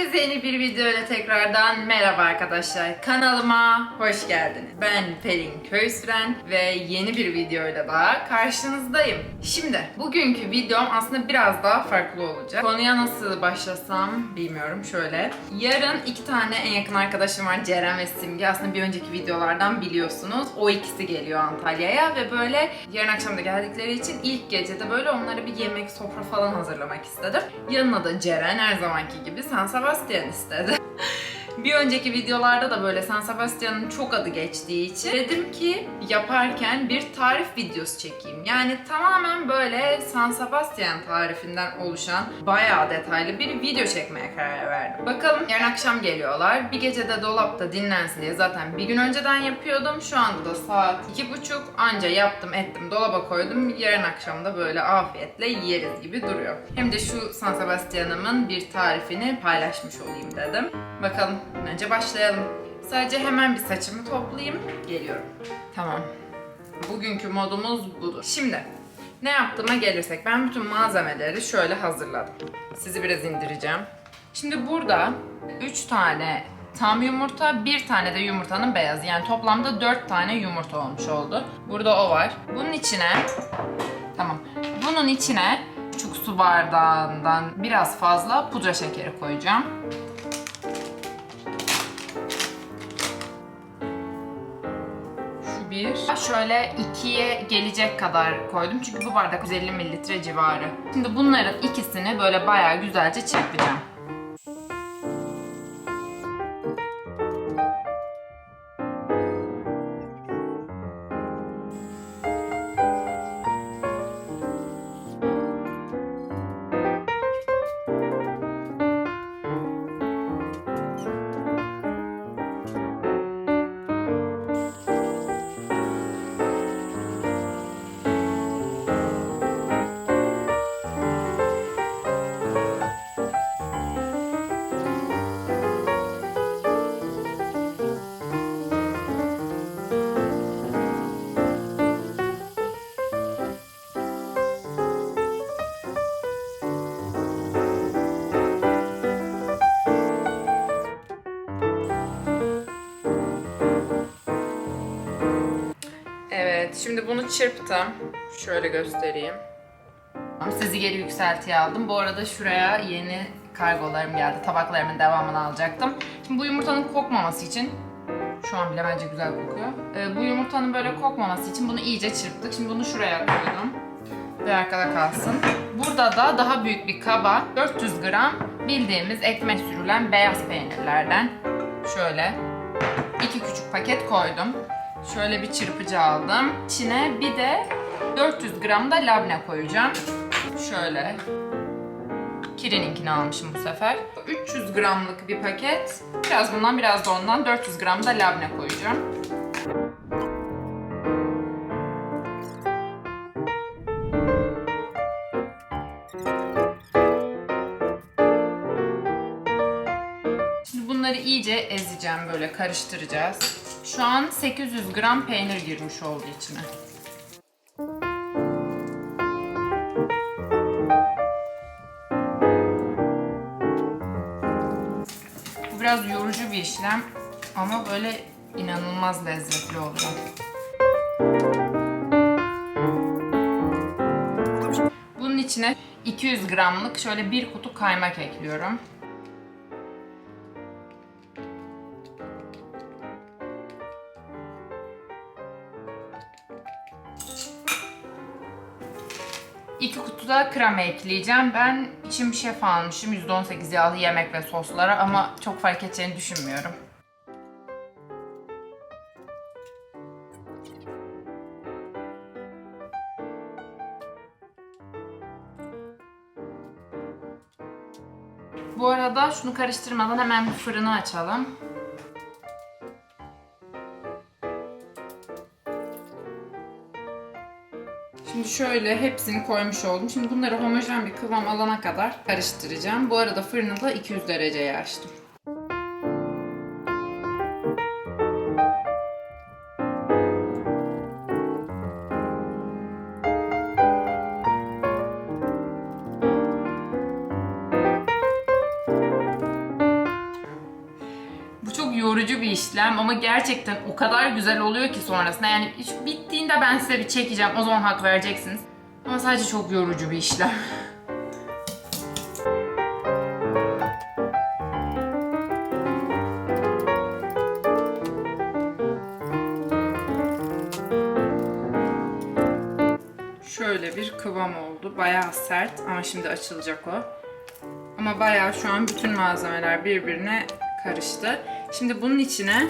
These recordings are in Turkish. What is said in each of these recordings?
Herkese yeni bir video ile tekrardan merhaba arkadaşlar. Kanalıma hoş geldiniz. Ben Pelin Köysüren ve yeni bir videoyla daha karşınızdayım. Şimdi bugünkü videom aslında biraz daha farklı olacak. Konuya nasıl başlasam bilmiyorum. Şöyle. Yarın iki tane en yakın arkadaşım var. Ceren ve Simge. Aslında bir önceki videolardan biliyorsunuz. O ikisi geliyor Antalya'ya ve böyle yarın akşam da geldikleri için ilk gecede böyle onlara bir yemek sofra falan hazırlamak istedim. Yanına da Ceren her zamanki gibi San Sebastian cross-stitched Bir önceki videolarda da böyle San Sebastian'ın çok adı geçtiği için dedim ki yaparken bir tarif videosu çekeyim. Yani tamamen böyle San Sebastian tarifinden oluşan bayağı detaylı bir video çekmeye karar verdim. Bakalım yarın akşam geliyorlar. Bir gece de dolapta dinlensin diye zaten bir gün önceden yapıyordum. Şu anda da saat iki buçuk anca yaptım ettim dolaba koydum. Yarın akşam da böyle afiyetle yeriz gibi duruyor. Hem de şu San Sebastian'ımın bir tarifini paylaşmış olayım dedim. Bakalım önce başlayalım. Sadece hemen bir saçımı toplayayım. Geliyorum. Tamam. Bugünkü modumuz budur. Şimdi ne yaptığıma gelirsek ben bütün malzemeleri şöyle hazırladım. Sizi biraz indireceğim. Şimdi burada 3 tane tam yumurta, bir tane de yumurtanın beyazı. Yani toplamda 4 tane yumurta olmuş oldu. Burada o var. Bunun içine tamam. Bunun içine küçük su bardağından biraz fazla pudra şekeri koyacağım. Bir. Şöyle ikiye gelecek kadar koydum. Çünkü bu bardak 150 mililitre civarı. Şimdi bunların ikisini böyle bayağı güzelce çırpacağım. Şimdi bunu çırptım. Şöyle göstereyim. Sizi geri yükseltiye aldım. Bu arada şuraya yeni kargolarım geldi. Tabaklarımın devamını alacaktım. Şimdi bu yumurtanın kokmaması için şu an bile bence güzel kokuyor. Ee, bu yumurtanın böyle kokmaması için bunu iyice çırptık. Şimdi bunu şuraya koydum. Ve arkada kalsın. Burada da daha büyük bir kaba 400 gram bildiğimiz ekmek sürülen beyaz peynirlerden şöyle iki küçük paket koydum. Şöyle bir çırpıcı aldım. İçine bir de 400 gram da labne koyacağım. Şöyle. Kirin'inkini almışım bu sefer. 300 gramlık bir paket. Biraz bundan biraz da ondan 400 gram da labne koyacağım. Şimdi bunları iyice ezeceğim böyle karıştıracağız. Şu an 800 gram peynir girmiş oldu içine. Bu biraz yorucu bir işlem ama böyle inanılmaz lezzetli oluyor. Bunun içine 200 gramlık şöyle bir kutu kaymak ekliyorum. Kutuda krema ekleyeceğim. Ben içim şef almışım. %18 yağlı yemek ve soslara ama çok fark edeceğini düşünmüyorum. Bu arada şunu karıştırmadan hemen fırını açalım. Şöyle hepsini koymuş oldum. Şimdi bunları homojen bir kıvam alana kadar karıştıracağım. Bu arada fırını da 200 dereceye açtım. Yorucu bir işlem ama gerçekten o kadar güzel oluyor ki sonrasında. Yani bittiğinde ben size bir çekeceğim. O zaman hak vereceksiniz. Ama sadece çok yorucu bir işlem. Şöyle bir kıvam oldu. Bayağı sert ama şimdi açılacak o. Ama bayağı şu an bütün malzemeler birbirine karıştı. Şimdi bunun içine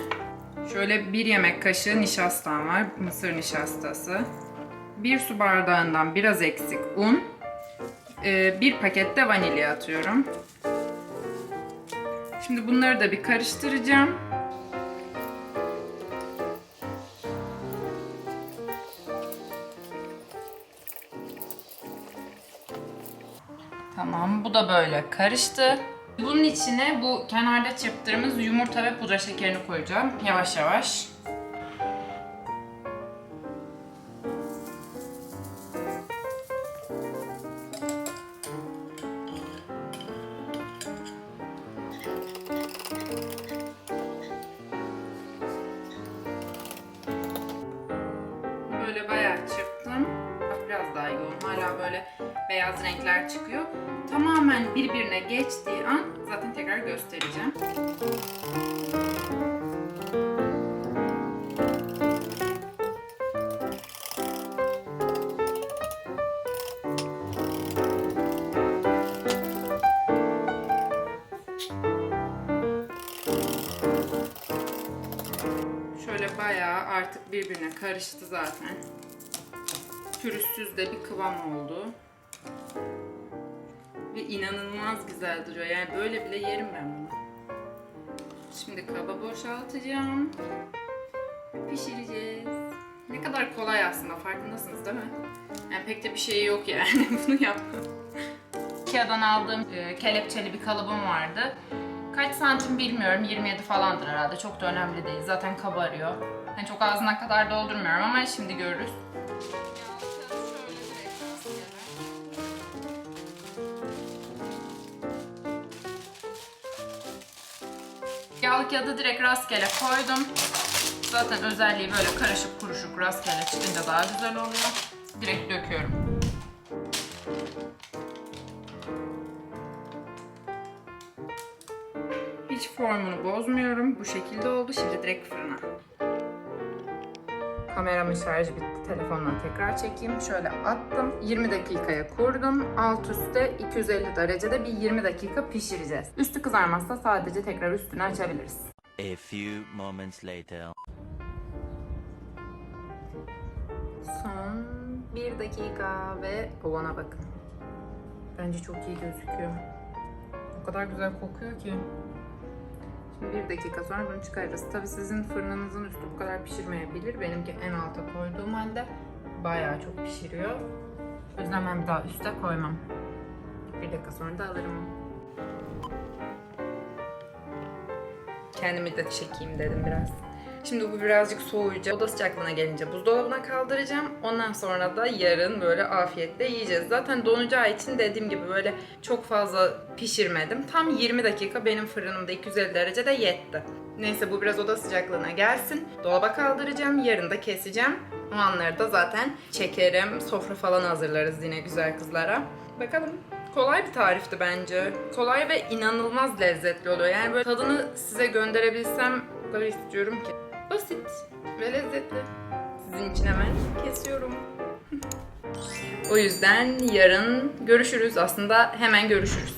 şöyle bir yemek kaşığı nişastam var. Mısır nişastası. Bir su bardağından biraz eksik un. Ee, bir paket de vanilya atıyorum. Şimdi bunları da bir karıştıracağım. Tamam, bu da böyle karıştı. Bunun içine bu kenarda çırptığımız yumurta ve pudra şekerini koyacağım. Yavaş yavaş. Birbirine karıştı zaten. Pürüzsüz de bir kıvam oldu. Ve inanılmaz güzel duruyor. Yani böyle bile yerim ben bunu. Şimdi kaba boşaltacağım. Pişireceğiz. Ne kadar kolay aslında farkındasınız değil mi? Yani pek de bir şey yok yani bunu yapmam. Ikea'dan aldığım e, kelepçeli bir kalıbım vardı. Kaç santim bilmiyorum. 27 falandır herhalde. Çok da önemli değil. Zaten kabarıyor. Yani çok ağzına kadar doldurmuyorum ama şimdi görürüz. Yağlı kağıdı direkt rastgele koydum. Zaten özelliği böyle karışık kuruşuk rastgele çıkınca daha güzel oluyor. Direkt döküyorum. Hiç formunu bozmuyorum. Bu şekilde oldu. Şimdi direkt fırına. Kameramın şarjı bitti. Telefonla tekrar çekeyim. Şöyle attım. 20 dakikaya kurdum. Alt üstte 250 derecede bir 20 dakika pişireceğiz. Üstü kızarmazsa sadece tekrar üstünü açabiliriz. A few moments later. Son 1 dakika ve ovana bakın. Bence çok iyi gözüküyor. O kadar güzel kokuyor ki. Bir dakika sonra bunu çıkarırız. Tabi sizin fırınınızın üstü bu kadar pişirmeyebilir. Benimki en alta koyduğum halde bayağı çok pişiriyor. O yüzden ben daha üste koymam. Bir dakika sonra da alırım. Kendimi de çekeyim dedim biraz. Şimdi bu birazcık soğuyacak. Oda sıcaklığına gelince buzdolabına kaldıracağım. Ondan sonra da yarın böyle afiyetle yiyeceğiz. Zaten donacağı için dediğim gibi böyle çok fazla pişirmedim. Tam 20 dakika benim fırınımda 250 derecede yetti. Neyse bu biraz oda sıcaklığına gelsin. Dolaba kaldıracağım. Yarın da keseceğim. O anları da zaten çekerim. Sofra falan hazırlarız yine güzel kızlara. Bakalım. Kolay bir tarifti bence. Kolay ve inanılmaz lezzetli oluyor. Yani böyle tadını size gönderebilsem o kadar istiyorum ki. Basit ve lezzetli. Sizin için hemen kesiyorum. o yüzden yarın görüşürüz. Aslında hemen görüşürüz.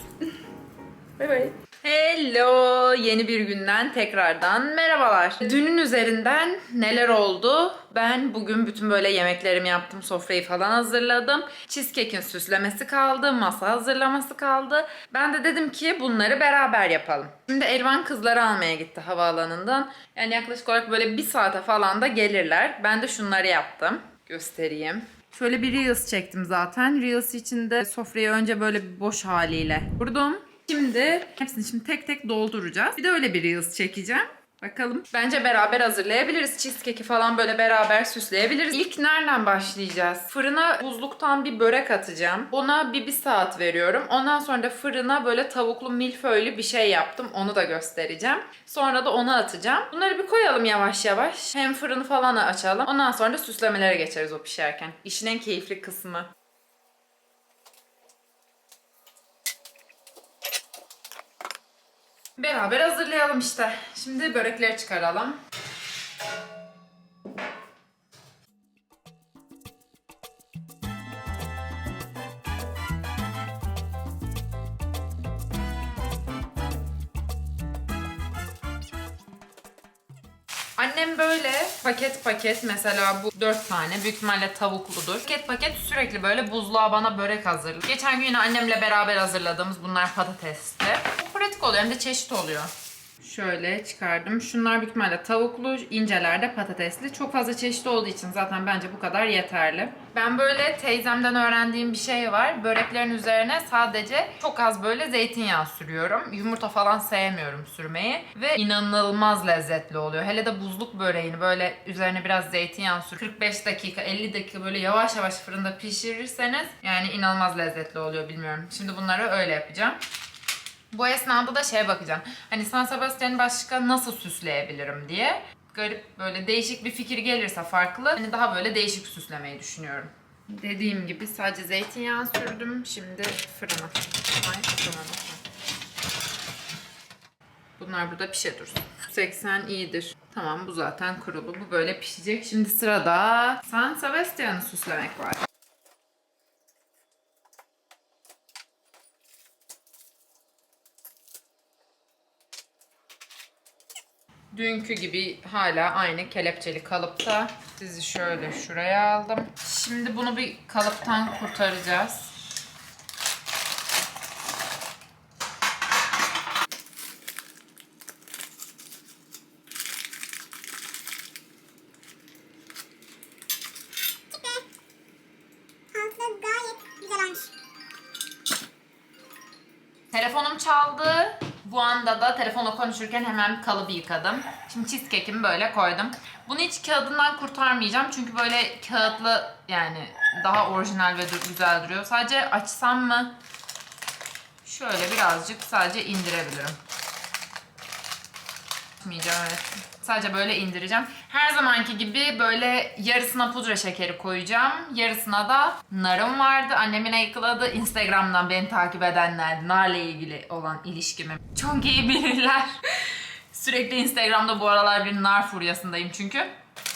bay bay. Hello! Yeni bir günden tekrardan merhabalar. Dünün üzerinden neler oldu? Ben bugün bütün böyle yemeklerimi yaptım, sofrayı falan hazırladım. Cheesecake'in süslemesi kaldı, masa hazırlaması kaldı. Ben de dedim ki bunları beraber yapalım. Şimdi Elvan kızları almaya gitti havaalanından. Yani yaklaşık olarak böyle bir saate falan da gelirler. Ben de şunları yaptım. Göstereyim. Şöyle bir Reels çektim zaten. Reels içinde sofrayı önce böyle boş haliyle kurdum. Şimdi hepsini şimdi tek tek dolduracağız. Bir de öyle bir Reels çekeceğim. Bakalım. Bence beraber hazırlayabiliriz. Cheesecake'i falan böyle beraber süsleyebiliriz. İlk nereden başlayacağız? Fırına buzluktan bir börek atacağım. Ona bir, bir saat veriyorum. Ondan sonra da fırına böyle tavuklu milföylü bir şey yaptım. Onu da göstereceğim. Sonra da onu atacağım. Bunları bir koyalım yavaş yavaş. Hem fırını falan açalım. Ondan sonra da süslemelere geçeriz o pişerken. İşin en keyifli kısmı. Beraber hazırlayalım işte. Şimdi börekleri çıkaralım. Annem böyle paket paket mesela bu 4 tane büyük ihtimalle tavukludur. Paket paket sürekli böyle buzluğa bana börek hazırlıyor. Geçen gün yine annemle beraber hazırladığımız bunlar patatesli. Pratik oluyor hem de çeşit oluyor. Şöyle çıkardım. Şunlar büyük ihtimalle tavuklu, inceler de patatesli. Çok fazla çeşit olduğu için zaten bence bu kadar yeterli. Ben böyle teyzemden öğrendiğim bir şey var. Böreklerin üzerine sadece çok az böyle zeytinyağı sürüyorum. Yumurta falan sevmiyorum sürmeyi. Ve inanılmaz lezzetli oluyor. Hele de buzluk böreğini böyle üzerine biraz zeytinyağı sür. 45 dakika, 50 dakika böyle yavaş yavaş fırında pişirirseniz yani inanılmaz lezzetli oluyor bilmiyorum. Şimdi bunları öyle yapacağım. Bu esnada da şeye bakacağım. Hani San Sebastian'ı başka nasıl süsleyebilirim diye. Garip böyle değişik bir fikir gelirse farklı. Hani daha böyle değişik süslemeyi düşünüyorum. Dediğim gibi sadece zeytinyağı sürdüm. Şimdi fırına. Ay fırına. Bunlar burada pişe dursun. 80 iyidir. Tamam bu zaten kurulu. Bu böyle pişecek. Şimdi sırada San Sebastian'ı süslemek var. Dünkü gibi hala aynı kelepçeli kalıpta. Sizi şöyle şuraya aldım. Şimdi bunu bir kalıptan kurtaracağız. Telefonum çaldı. Bu anda da telefonla konuşurken hemen kalıbı yıkadım. Şimdi cheesecake'imi böyle koydum. Bunu hiç kağıdından kurtarmayacağım. Çünkü böyle kağıtlı yani daha orijinal ve güzel duruyor. Sadece açsam mı? Şöyle birazcık sadece indirebilirim. Açmayacağım evet. Sadece böyle indireceğim. Her zamanki gibi böyle yarısına pudra şekeri koyacağım. Yarısına da narım vardı. Annemin ayıkladı. Instagram'dan beni takip edenler narla ilgili olan ilişkimi çok iyi bilirler. Sürekli Instagram'da bu aralar bir nar furyasındayım çünkü.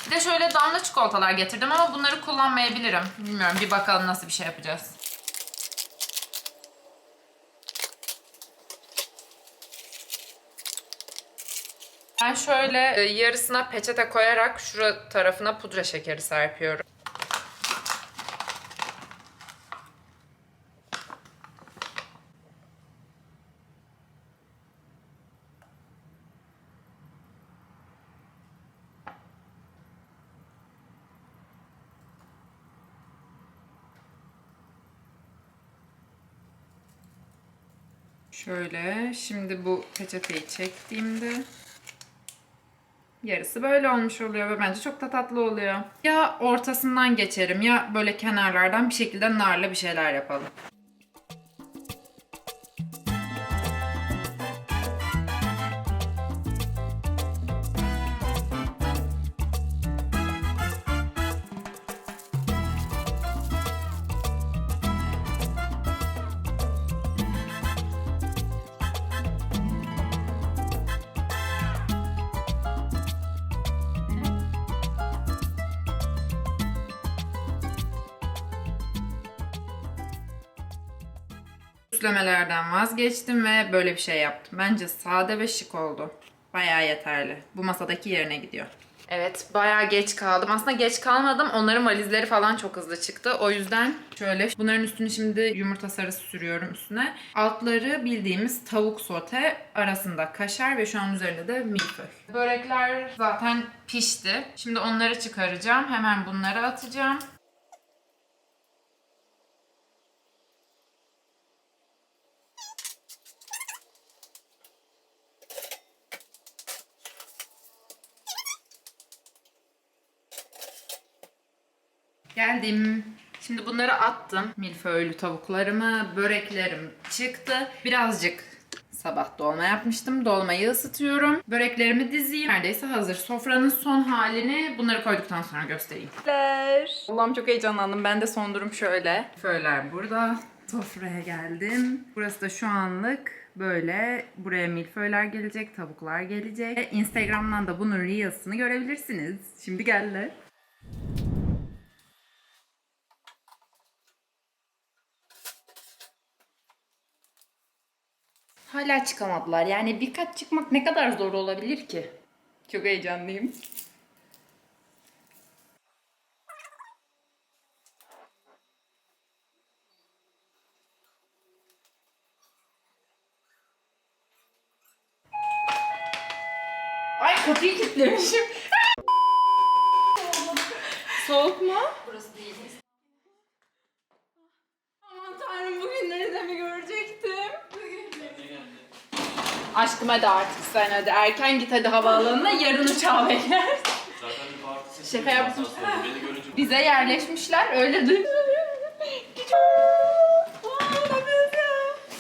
Bir de şöyle damla çikolatalar getirdim ama bunları kullanmayabilirim. Bilmiyorum bir bakalım nasıl bir şey yapacağız. Ben şöyle e, yarısına peçete koyarak şura tarafına pudra şekeri serpiyorum. Şöyle şimdi bu peçeteyi çektiğimde Yarısı böyle olmuş oluyor ve bence çok da tatlı oluyor. Ya ortasından geçerim ya böyle kenarlardan bir şekilde narla bir şeyler yapalım. Süslemelerden vazgeçtim ve böyle bir şey yaptım. Bence sade ve şık oldu. Bayağı yeterli. Bu masadaki yerine gidiyor. Evet bayağı geç kaldım. Aslında geç kalmadım. Onların valizleri falan çok hızlı çıktı. O yüzden şöyle bunların üstünü şimdi yumurta sarısı sürüyorum üstüne. Altları bildiğimiz tavuk sote arasında kaşar ve şu an üzerinde de milföy. Börekler zaten pişti. Şimdi onları çıkaracağım. Hemen bunları atacağım. Geldim. Şimdi bunları attım. Milföylü tavuklarımı, böreklerim çıktı. Birazcık sabah dolma yapmıştım. Dolmayı ısıtıyorum. Böreklerimi dizeyim. Neredeyse hazır. Sofranın son halini bunları koyduktan sonra göstereyim. Allah'ım çok heyecanlandım. Ben de son durum şöyle. Milföyler burada. Sofraya geldim. Burası da şu anlık böyle. Buraya milföyler gelecek, tavuklar gelecek. Instagram'dan da bunun Reels'ını görebilirsiniz. Şimdi geldi. Hala çıkamadılar. Yani birkaç çıkmak ne kadar zor olabilir ki? Çok heyecanlıyım. Ay kapıyı kilitlemişim. Soğuk mu? Burası değil. Aman tanrım bugünleri de mi görecektim? Aşkım hadi artık sen hadi erken git hadi havaalanına yarın uçağı bekler. Şaka yaptım. Bize yerleşmişler öyle duydum.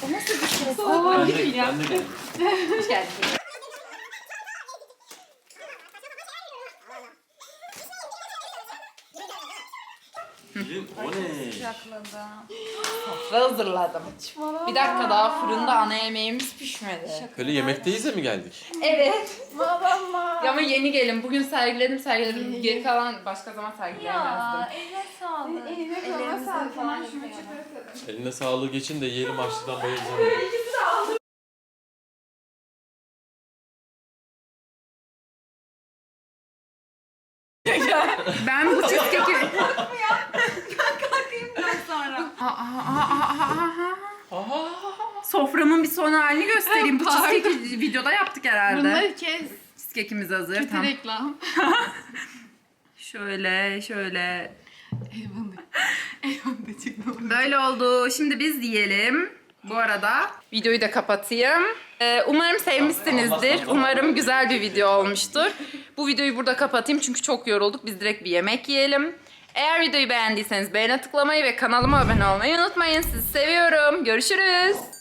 O nasıl bir ses? Aa, gidin ya. Hoş geldin. Ne? Sofra hazırladım. Bir dakika daha fırında ana yemeğimiz pişmedi. Böyle yemekteyiz de mi geldik? Evet. Ya ama yeni gelin. Bugün sergiledim sergiledim. Geri kalan başka zaman sergileyemezdim. eline sağlık. Ellerinize sağlık. falan şunu çıkartalım. Eline sağlığı geçin de yiyelim açlıktan bayılacağım. Ben bu Soframın bir son halini göstereyim. Bu cheesecake'i videoda yaptık herhalde. Bunları kes. Cheesecake'imiz hazır. Kötü Tamam. reklam. Şöyle şöyle. Eyvallah. Eyvallah çıktı. Böyle oldu. Şimdi biz yiyelim. Bu arada videoyu da kapatayım. Ee, umarım sevmişsinizdir. Umarım güzel bir video olmuştur. Bu videoyu burada kapatayım çünkü çok yorulduk. Biz direkt bir yemek yiyelim. Eğer videoyu beğendiyseniz beğene tıklamayı ve kanalıma abone olmayı unutmayın. Sizi seviyorum. Görüşürüz.